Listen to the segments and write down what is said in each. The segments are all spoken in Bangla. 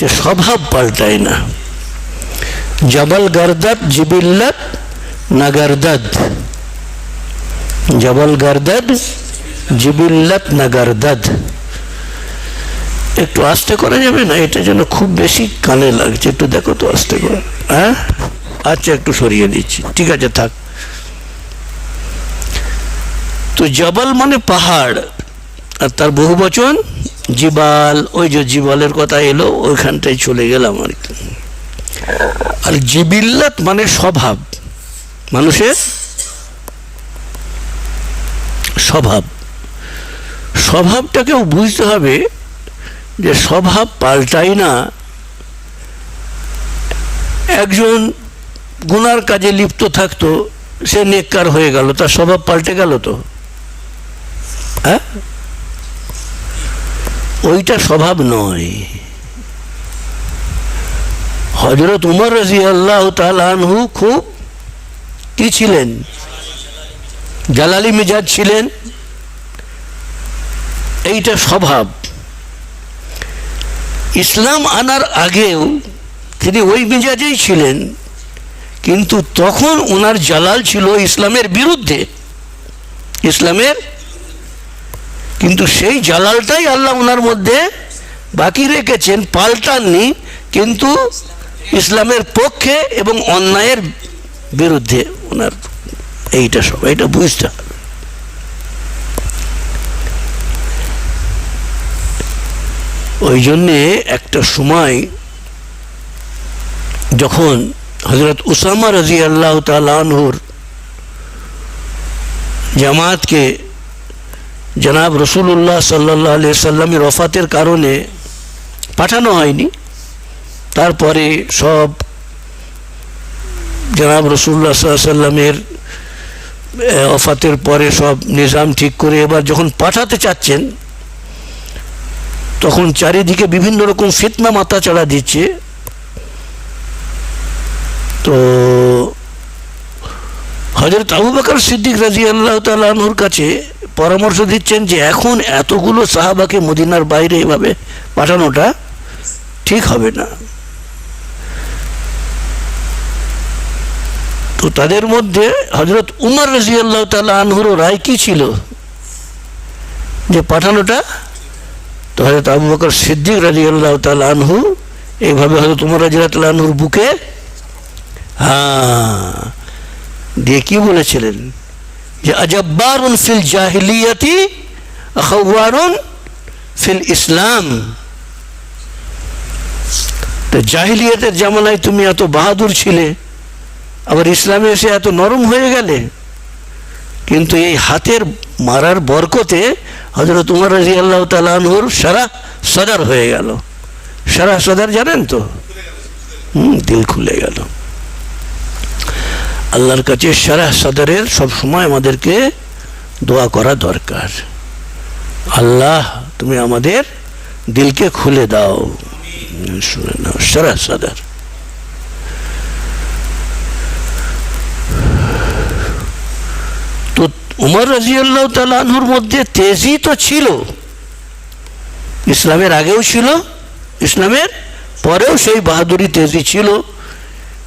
যে স্বভাব পাল্টায় না। জবল গর্দত জিবিল্লত নগরদদ। জবল গর্দদ জিবিল্লত নগরদদ। একটু আস্তে করা যাবে না? এটা যেন খুব বেশি কানে লাগছে। একটু দেখো তো আস্তে করে। হ্যাঁ? আচ্ছা একটু সরিয়ে দিচ্ছি। ঠিক আছে, থাক। তো জবল মানে পাহাড়। আর তার বহু বচন, জিবাল, ওই যে জিবালের কথা এলো, ওইখানটায় চলে গেলাম আর কি। আর জিবিল্লাত মানে স্বভাব, মানুষের স্বভাব। স্বভাবটাকেও বুঝতে হবে যে স্বভাব পাল্টাই না। একজন গুনার কাজে লিপ্ত থাকতো, সে নেককার হয়ে গেল, তার স্বভাব পাল্টে গেল তো। হ্যাঁ? ওইটা স্বভাব নয়। হজরত উমর রাজি আল্লাহ তালহু খুব কি ছিলেন? জালালি মেজাজ ছিলেন। এইটা স্বভাব। ইসলাম আনার আগেও তিনি ওই মেজাজেই ছিলেন, কিন্তু তখন ওনার জালাল ছিল ইসলামের বিরুদ্ধে। ইসলামের কিন্তু সেই জালালটাই আল্লাহ ওনার মধ্যে বাকি রেখেছেন, পাল্টাননি, কিন্তু ইসলামের পক্ষে এবং অন্যায়ের বিরুদ্ধে ওনার এইটা সব এটা বুঝতে ওই জন্যে একটা সময় যখন হজরত উসামা রাজি আল্লাহ তালহুর জামাতকে জনাব রসুল্লাহ সাল্লাহ আলিয়া সাল্লামের রফাতের কারণে পাঠানো হয়নি। তারপরে সব জনাব রসুল্লাহ সাল্লামের অফাতের পরে সব নিজাম ঠিক করে এবার যখন পাঠাতে চাচ্ছেন, তখন চারিদিকে বিভিন্ন রকম ফিতনা মাথা চড়া দিচ্ছে। তো হজরত আবু বাকর সিদ্দিক রাজি আল্লাহ তালুর কাছে পরামর্শ দিচ্ছেন যে এখন এতগুলো সাহাবাকে মদিনার বাইরে এভাবে পাঠানোটা ঠিক হবে না। তো তাদের মধ্যে হজরত উমর রাজি আল্লাহ তালা আনহুরও রায় কি ছিল? যে পাঠানোটা? তো হজরত আবু বকর সিদ্দিক রাজি আল্লাহ তাল আনহু এইভাবে হজরত উমর রাজি আল্লাহ আনহুর বুকে হ্যাঁ দিয়ে কি বলেছিলেন? যে আজব্বারুন ফিল জাহিলিয়াতি আখাওয়ারুন ফিল ইসলাম তো জাহিলিয়াতের জামানায় তুমি এত বাহাদুর ছিলে আবার ইসলামে এসে এত নরম হয়ে গেলে কিন্তু এই হাতের মারার বরকতে হজরত উমর রাজি আল্লাহ তালুর সারা সদার হয়ে গেল সারা সদার জানেন তো হুম দিল খুলে গেল আল্লাহর কাছে সারা সদরের সব সময় আমাদেরকে দোয়া করা দরকার। আল্লাহ, তুমি আমাদের দিলকে খুলে দাও। শুনে নাও, সারা সদর। তো উমর রাজিউল্লাহ তালাহুর মধ্যে তেজি তো ছিল। ইসলামের আগেও ছিল, ইসলামের পরেও সেই বাহাদুরি তেজি ছিল।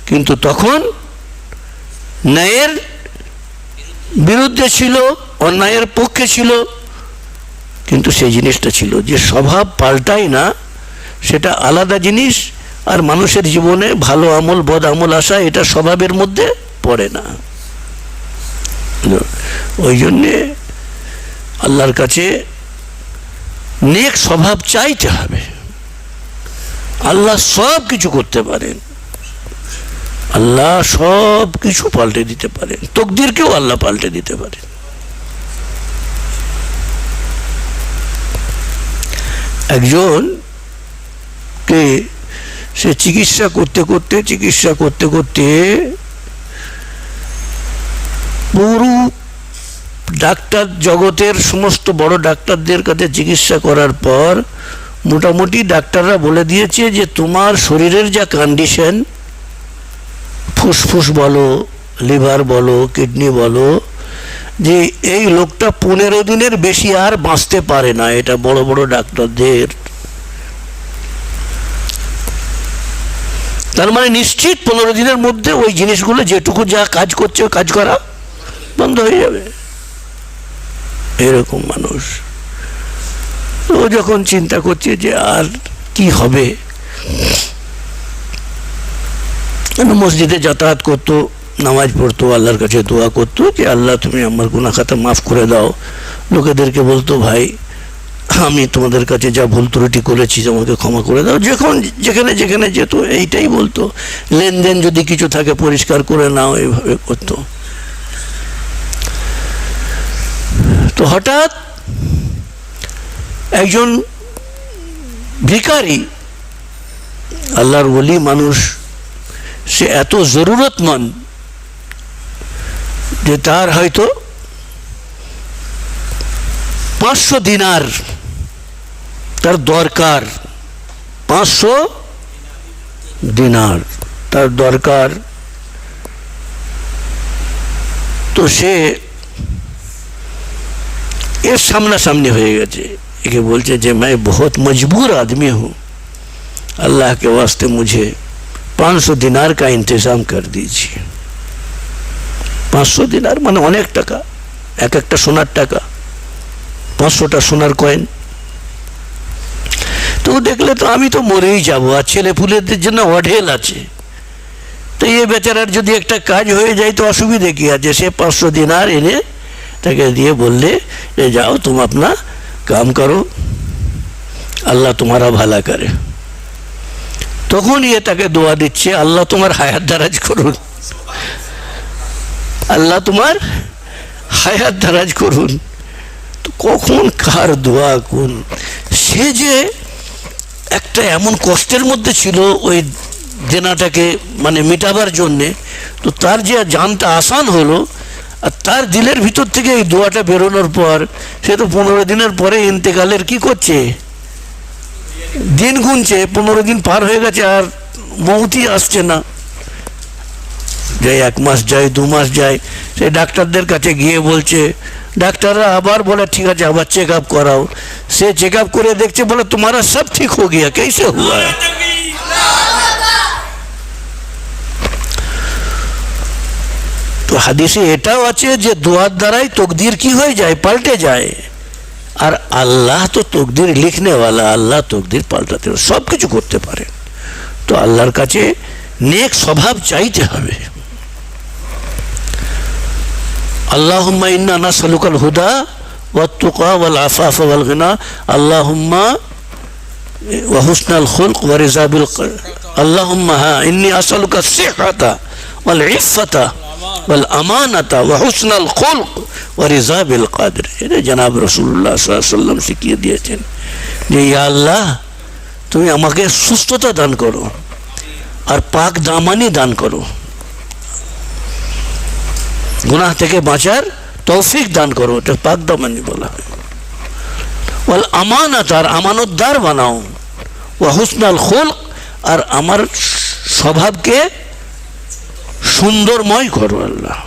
কিন্তু তখন ন্যায়ের বিরুদ্ধে ছিল, অন্যায়ের পক্ষে ছিল, কিন্তু সেই জিনিসটা ছিল যে স্বভাব পাল্টায় না, সেটা আলাদা জিনিস, আর মানুষের জীবনে ভালো আমল, বদ আমল আসা, এটা স্বভাবের মধ্যে পড়ে না। ওই জন্যে আল্লাহর কাছে নেক স্বভাব চাইতে হবে। আল্লাহ সব কিছু করতে পারেন। আল্লাহ সব কিছু পাল্টে দিতে পারেন তকদিরকেও আল্লাহ পাল্টে দিতে পারেন একজন কে সে চিকিৎসা করতে করতে, চিকিৎসা করতে করতে পুরো ডাক্তার জগতের সমস্ত বড় ডাক্তারদের কাছে চিকিৎসা করার পর মোটামুটি ডাক্তাররা বলে দিয়েছে যে তোমার শরীরের যা কন্ডিশন ফুসফুস বলো, লিভার বলো, কিডনি বলো, যে এই লোকটা পনেরো দিনের বেশি আর বাঁচতে পারে না, এটা বড় বড় ডাক্তারদের। তার মানে নিশ্চিত পনেরো দিনের মধ্যে ওই জিনিসগুলো যেটুকু যা কাজ করছে কাজ করা বন্ধ হয়ে যাবে। এরকম মানুষ। ও যখন চিন্তা করছে যে আর কি হবে মসজিদে যাতায়াত করতো, নামাজ পড়তো, আল্লাহর কাছে দোয়া করতো যে, আল্লাহ তুমি আমার গুনাহ খাতা মাফ করে দাও। লোকেদেরকে বলতো, ভাই, আমি তোমাদের কাছে যা ভুল ত্রুটি করেছি আমাকে ক্ষমা করে দাও। যখন যেখানে যেখানে যেত, এইটাই বলতো। লেনদেন যদি কিছু থাকে, পরিষ্কার করে নাও এইভাবে করতো। তো হঠাৎ একজন ভিখারি, আল্লাহর বলি মানুষ সে এত জরুরতমন্দ যে তার হয়তো পাঁচশো দিনার তার দরকার পাঁচশো দিনার তার দরকার তো সে এর সামনাসামনি হয়ে গেছে একে বলছে যে मैं बहुत मजबूर आदमी हूँ अल्लाह के वास्ते मुझे पाँच सौ दिनार का इंतज़ाम कर दीजिए পাঁচশো দিনার মানে অনেক টাকা এক একটা সোনার টাকা পাঁচশোটা সোনার কয়েন তো দেখলে তো আমি তো মরেই যাব আর ছেলে ফুলেদের জন্য অঢেল আছে তো এ বেচারার যদি একটা কাজ হয়ে যায় তো অসুবিধে কি আছে সে পাঁচশো দিনার এনে তাকে দিয়ে বললে যে যাও तुम अपना काम करो আল্লাহ তোমারা ভালা করে তখন ইয়ে তাকে দোয়া দিচ্ছে, আল্লাহ তোমার হায়াত দারাজ করুন। আল্লাহ তোমার হায়াত দারাজ করুন। কখন কার দোয়া কোন? সে যে একটা এমন কষ্টের মধ্যে ছিল ওই দেনাটাকে মানে মেটাবার জন্যে, তো তার যে জানটা আসান হলো, আর তার দিলের ভিতর থেকে এই দোয়াটা বেরোনোর পর, সে তো পনেরো দিনের পরে ইন্তেকালের কি করছে? दिन गुनचे पंद्रह दिन पार हो गए और मौत ही आसचेना जे एक मास जाए दो मास जाए डाक्टर गए बोल डाक्टर आबार बोले ठीक है आबार चेकअप कराओ से चेकअप कर देखे बोले तुम्हारा सब ठीक हो गया कैसे हुआ तो हादी एट आज दुआर द्वारा तकदीर की हो जाए पाल्टे जाए আর আল্লাহ তো তকদির লিখনেওয়ালা, আল্লাহ তকদির পাল্টাতে সব কিছু করতে পারে। তো আল্লাহর কাছে নেক স্বভাব চাইতে হবে। আল্লাহম্মা ইন্না নাসালুকাল হুদা ওয়াত্তুকা ওয়াল আফাফ ওয়াল গিনা। আল্লাহম্মা ওয়াহুসনাল খুলক ওয়া রিজাবিল আল্লাহম্মা হ্যাঁ ইন্নি আসালুকা সিহাতা ওয়াল ইফফাতা। সাল্লাম শিখিয়ে দিয়েছেন যে আল্লাহ, তুমি আমাকে সুস্থতা দান করো আর পাক দামানি দান করো। গুনাহ থেকে বাঁচার তৌফিক দান করো। এটা পাক দামানি বলা হয়। ওয়াল আমানত, আর আমানতদার বানাও। ওয়া হুসনাল খুলক, আর আমার স্বভাবকে সুন্দরময় করো আল্লাহ।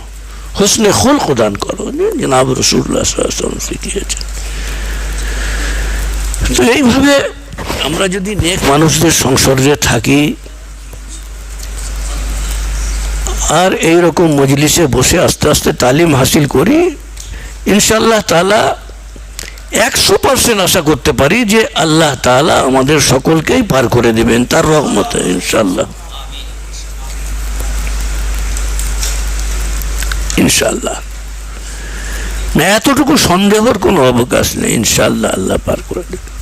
হোসনে খোল দান করো। জনাব রসুল্লাহ শিখিয়েছেন। তো এইভাবে আমরা যদি নেক মানুষদের সংসর্গে থাকি, আর এই রকম মজলিসে বসে আস্তে আস্তে তালিম হাসিল করি ইনশাল্লাহ তালা একশো পার্সেন্ট আশা করতে পারি যে আল্লাহ তালা আমাদের সকলকেই পার করে দেবেন, তার রহমতে ইনশাল্লাহ ইনশাল্লাহ না, এতটুকু সন্দেহর কোনো অবকাশ নেই ইনশাল্লাহ আল্লাহ পার করে দেবেন।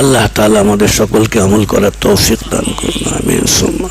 আল্লাহ তালা আমাদের সকলকে আমল করার তৌফিক দান করুন আমি সুম্মা